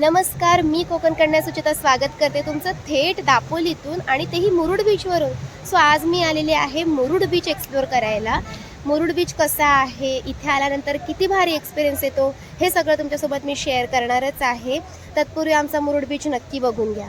नमस्कार मी कोकण कन्या सुचिता स्वागत करते तुमचं थेट दापोलीतून आणि तेही मुरुड बीचवरून सो आज मी आलेले आहे मुरुड बीच एक्सप्लोर करायला. मुरुड बीच कसा आहे इथे आल्यानंतर किती भारी एक्सपिरियन्स येतो हे सगळं तुमच्यासोबत मी शेअर करणारच आहे. तत्पूर्वी आमचा मुरुड बीच नक्की बघून घ्या.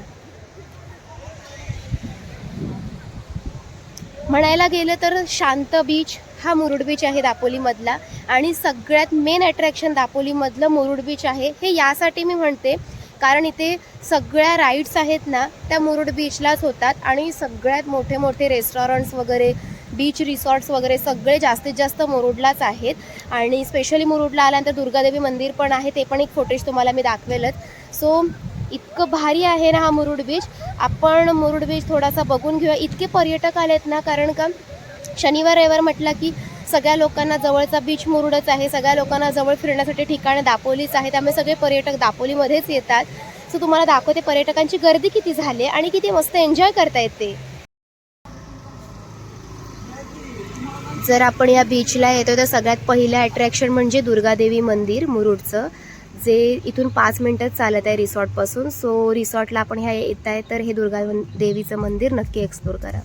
म्हणायला गेलं तर शांत बीच हा मुरुड बीच आहे दापोलीमधला. आणि सगळ्यात मेन अट्रॅक्शन दापोलीमधलं मुरुड बीच आहे हे यासाठी मी म्हणते कारण इथे सगळ्या राईड्स आहेत ना त्या मुरुड बीचलाच होतात. आणि सगळ्यात मोठे मोठे रेस्टॉरंट्स वगैरे बीच रिसॉर्ट्स वगैरे सगळे जास्तीत जास्त मुरुडलाच आहेत. आणि स्पेशली मुरुडला आल्यानंतर दुर्गादेवी मंदिर पण आहे ते पण एक फोटेज तुम्हाला मी दाखवेलच. सो इतकं भारी आहे ना हा मुरुड बीच आपण मुरुड बीच थोडासा बघून घेऊया. इतके पर्यटक आलेत ना कारण का शनिवार रविवार म्हटलं की सगळ्या लोकांना जवळचा बीच मुरुडच आहे सगळ्या लोकांना जवळ फिरण्यासाठी ठिकाणं दापोलीच आहे त्यामुळे सगळे पर्यटक दापोलीमध्येच येतात. सो तुम्हाला दाखवते पर्यटकांची गर्दी किती झाली आणि किती मस्त एन्जॉय करता येते. जर आपण या बीचला येतो तर सगळ्यात पहिलं अट्रॅक्शन म्हणजे दुर्गादेवी मंदिर मुरुडचं जे इथून पाच मिनटंच चालत आहे रिसॉर्टपासून सो रिसॉर्टला आपण ह्या येत आहे तर हे दुर्गा देवीचं मंदिर नक्की एक्सप्लोर करा.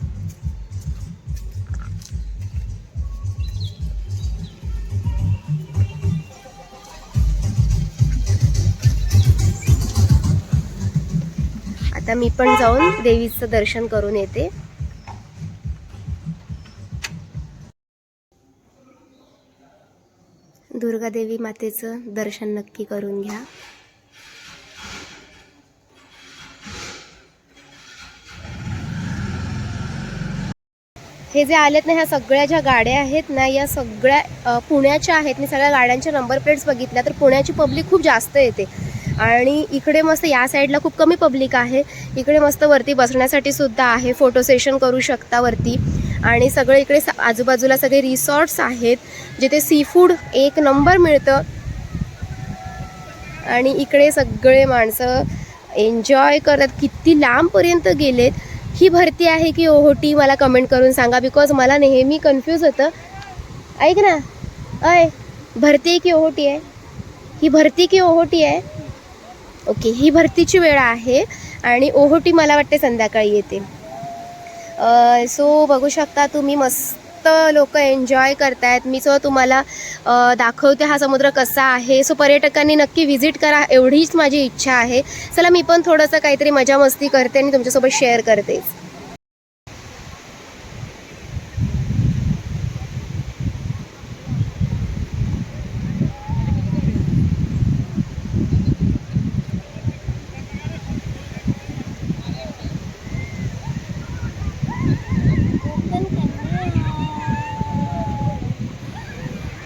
आता मी पण जाऊन देवीचं दर्शन करून येते. दुर्गादेवी मातेचं दर्शन नक्की करून घ्या. हे जे आलेत ना ह्या सगळ्या ज्या गाड्या आहेत ना या सगळ्या पुण्याच्या आहेत. मी सगळ्या गाड्यांच्या नंबर प्लेट्स बघितल्या तर पुण्याची पब्लिक खूप जास्त येते. आणि इकडे मस्त या साईडला खूप कमी पब्लिक आहे. इकडे मस्त वरती बसण्यासाठी सुद्धा आहे. फोटो सेशन करू शकता वरती. आणि सगळे इकडे स- आजूबाजूला सगळे रिसॉर्ट्स आहेत. जिथे सी फूड एक नंबर मिळतं. आणि इकडे सगळे माणसं एन्जॉय करतात किती लांबपर्यंत गेलेत. ही भरती आहे की ओहोटी मला कमेंट करून सांगा. बिकॉज मला नेहमी कन्फ्यूज होतं. ऐक ना. अय भरती आहे की ओहोटी आहे? ही भरती की ओहोटी आहे? ओके ही भरतीची वेळ आहे आणि ओहोटी मला वाटते संध्याकाळी येते. सो बघू शकता तुम्ही मस्त लोक एन्जॉय करतायत. मी सो तुम्हाला दाखवते हा समुद्र कसा आहे. सो पर्यटकांनी नक्की व्हिजिट करा एवढीच माझी इच्छा आहे. चला मी पण थोडंसं काहीतरी मजा मस्ती करते आणि तुमच्यासोबत शेअर करते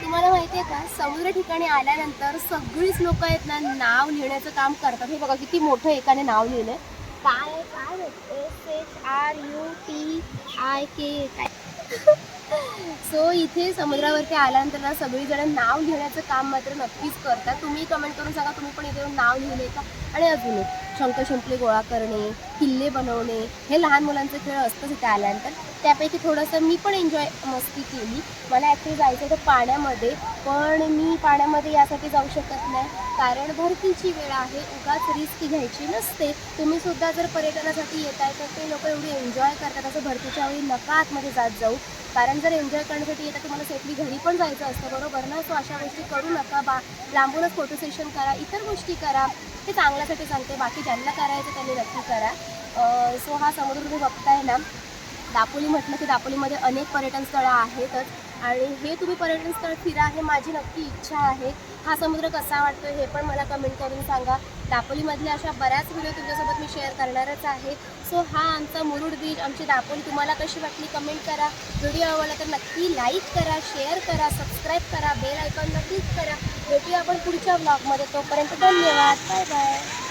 तुम्हाला माहिती आहे का समुद्र ठिकाणी आल्यानंतर सगळीच लोक आहेत ना नाव लिहिण्याचं काम करतात. हे बघा किती मोठं एकाने नाव लिहिलंय. काय काय S H R U T I K काय? सो इथे समुद्रावरती आल्यानंतर ना सगळीजण नाव लिहिण्याचं काम मात्र नक्कीच करतात. तुम्ही कमेंट करून सांगा तुम्ही पण इथे नाव लिहिले का आणि अजून एक शंख शिंपले गोळा करणे किल्ले बनवणे हे लहान मुलांचे खेळ असतंच इथे आल्यानंतर. त्यापैकी थोडंसं मी पण एन्जॉय मस्ती केली. मला ॲक्च्युली जायचं होतं पाण्यामध्ये पण मी पाण्यामध्ये यासाठी जाऊ शकत नाही. कारण भरतीची वेळ आहे उगाच रिस्क घ्यायची नसते. तुम्ही सुद्धा जर पर्यटनासाठी येत आहे तर ते लोक एवढी एन्जॉय करतात असं भरतीच्या वेळी नका आतमध्ये जात जाऊ. कारण जर एन्जॉय करण्यासाठी येतात तुम्हाला सेफली घरी पण जायचं असतं बरोबर ना? सो अशा गोष्टी करू नका. बा लांबूनच फोटो सेशन करा इतर गोष्टी करा. हे चांगल्यासाठी सांगते. बाकी ज्यांना करायचं त्यांनी नक्की करा. सो हा समुद्र तुम्ही बघताय ना दापोली म्हटलं की दापोलीमध्ये अनेक पर्यटन स्थळं आहेतच. आणि हे तुम्ही पर्यटन स्थळ फिरा हे माझी नक्की इच्छा आहे. हा समुद्र कसा वाटतो हे पण मला कमेंट करून सांगा. दापोलीमधल्या अशा बऱ्याच व्हिडिओ तुमच्यासोबत मी शेअर करणारच आहे. सो हा आमचा मुरुड बीच आमची दापोली तुम्हाला कशी वाटली कमेंट करा. व्हिडिओ आवडला तर नक्की लाईक करा शेअर करा सबस्क्राईब करा बेल आयकॉनला क्लिक करा. भेटूया आपण पुढच्या ब्लॉगमध्ये तोपर्यंत धन्यवाद. Bye bye